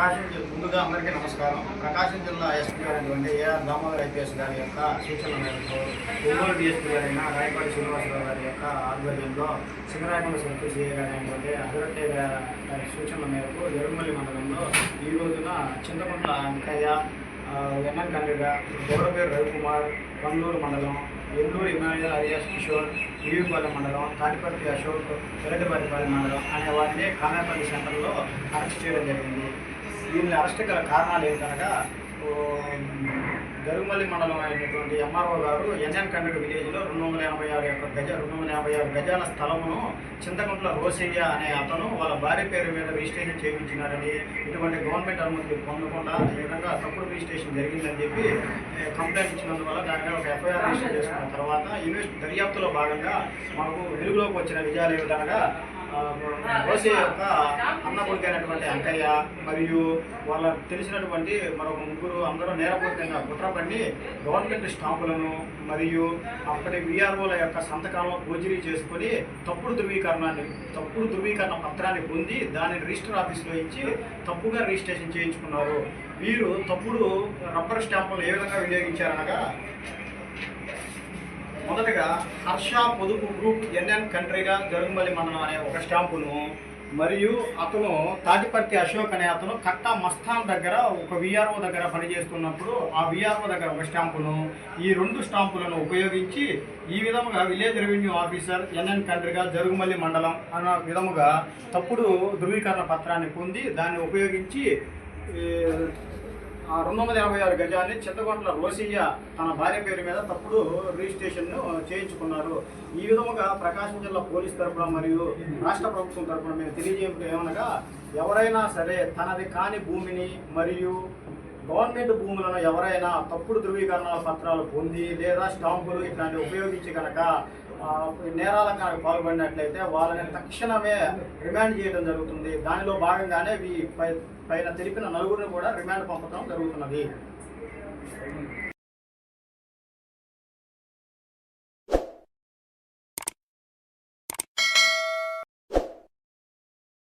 ప్రకాశం జిల్లా ముందుగా అందరికీ నమస్కారం. ప్రకాశం జిల్లా ఎస్పీ గారైనటువంటి ఏఆర్ దామోదర్ ఐపీఎస్ గారి యొక్క సూచనల మేరకు ఒంగోలు డిఎస్పీ గారైన రాయపాటి శ్రీనివాసరావు గారి యొక్క ఆధ్వర్యంలో సింగరాయకొండ సర్కిల్ సిఐ గారు అయినటువంటి అభివృద్ధి గారి సూచనల మేరకు ఎరుమల్లి మండలంలో ఈ రోజున చింతకుంట్ల అంకయ్య ఎన్ఎన్ కండ్రిగ గౌరవపేరు రవికుమార్ పండ్లూరు మండలం ఎల్లూరు ఇమానుయల్ అలియాస్ కిషోర్ ఈవిపాలెం మండలం తాటిపర్తి అశోక్ పెరటిపల్లిపాలెం మండలం అనే వారిని కామేపల్లి సెంటర్లో అరెస్ట్ చేయడం జరిగింది. దీనిని అరెస్ట్ గల కారణాలు ఏంటనగా ఓ, గరుగుమల్లి మండలం అయినటువంటి ఎంఆర్ఓ గారు ఎన్ఎన్ కండ్రిగ విలేజ్లో రెండు వందల యాభై ఆరు యొక్క గజ రెండు వందల యాభై ఆరు గజాల స్థలమును చింతకుంట్ల రోసయ్య అనే అతను వాళ్ళ భార్య పేరు మీద రిజిస్ట్రేషన్ చేయించినారని ఇటువంటి గవర్నమెంట్ అనుమతి పొందకుండా ఈ విధంగా తప్పుడు రిజిస్ట్రేషన్ జరిగిందని చెప్పి కంప్లైంట్ ఇచ్చినందువల్ల దాని మీద ఒక ఎఫ్ఐఆర్ రిజిస్టర్ చేసుకున్న తర్వాత ఇన్వెస్ట్ దర్యాప్తులో భాగంగా మాకు వెలుగులోకి వచ్చిన విజయాలు ఏమిటనగా రోసే యొక్క అన్న కొడుకైనటువంటి అంకయ్య మరియు వాళ్ళ తెలిసినటువంటి మరొక ముగ్గురు అందరూ నేరపూరితంగా కుట్రపడి గవర్నమెంట్ స్టాంపులను మరియు అప్పటి విఆర్ఓల యొక్క సంతకాలను ఫోర్జరీ చేసుకొని తప్పుడు ధృవీకరణాన్ని తప్పుడు ధృవీకరణ పత్రాన్ని పొంది దానిని రిజిస్టర్ ఆఫీస్లో ఇచ్చి తప్పుగా రిజిస్ట్రేషన్ చేయించుకున్నారు. వీరు తప్పుడు రబ్బర్ స్టాంపులను ఏ విధంగా వినియోగించారనగా మొదటగా హర్ష పొదుపు గ్రూప్ ఎన్ఎన్ కంట్రీగా జరుగుమల్లి మండలం అనే ఒక స్టాంపును మరియు అతను తాటిపర్తి అశోక్ అనే అతను కట్టా మస్తాన్ దగ్గర ఒక విఆర్ఓ దగ్గర పనిచేస్తున్నప్పుడు ఆ విఆర్ఓ దగ్గర ఒక స్టాంపును ఈ రెండు స్టాంపులను ఉపయోగించి ఈ విధముగా విలేజ్ రెవెన్యూ ఆఫీసర్ ఎన్ఎన్ కంట్రీగా జరుగుమల్లి మండలం అన్న విధముగా తప్పుడు ధృవీకరణ పత్రాన్ని పొంది దాన్ని ఉపయోగించి రెండు వందల యాభై ఆరు గజాన్ని చింతకొండల రోసయ్య తన భార్య పేరు మీద తప్పుడు రిజిస్ట్రేషన్ను చేయించుకున్నారు. ఈ విధముగా ప్రకాశం జిల్లా పోలీస్ తరఫున మరియు రాష్ట్ర ప్రభుత్వం తరఫున మేము తెలియజేయడం ఏమనగా ఎవరైనా సరే తనది కాని భూమిని మరియు గవర్నమెంట్ భూములను ఎవరైనా తప్పుడు ధృవీకరణ పత్రాలు పొంది లేదా స్టాంపులు ఇట్లాంటివి ఉపయోగించి కనుక నేరాల నేరాలకు కనుక పాల్పడినట్లయితే వాళ్ళని తక్షణమే రిమాండ్ చేయడం జరుగుతుంది. దానిలో భాగంగానే ఈ పై పైన తెలిపిన నలుగురిని కూడా రిమాండ్ పంపడం జరుగుతున్నది.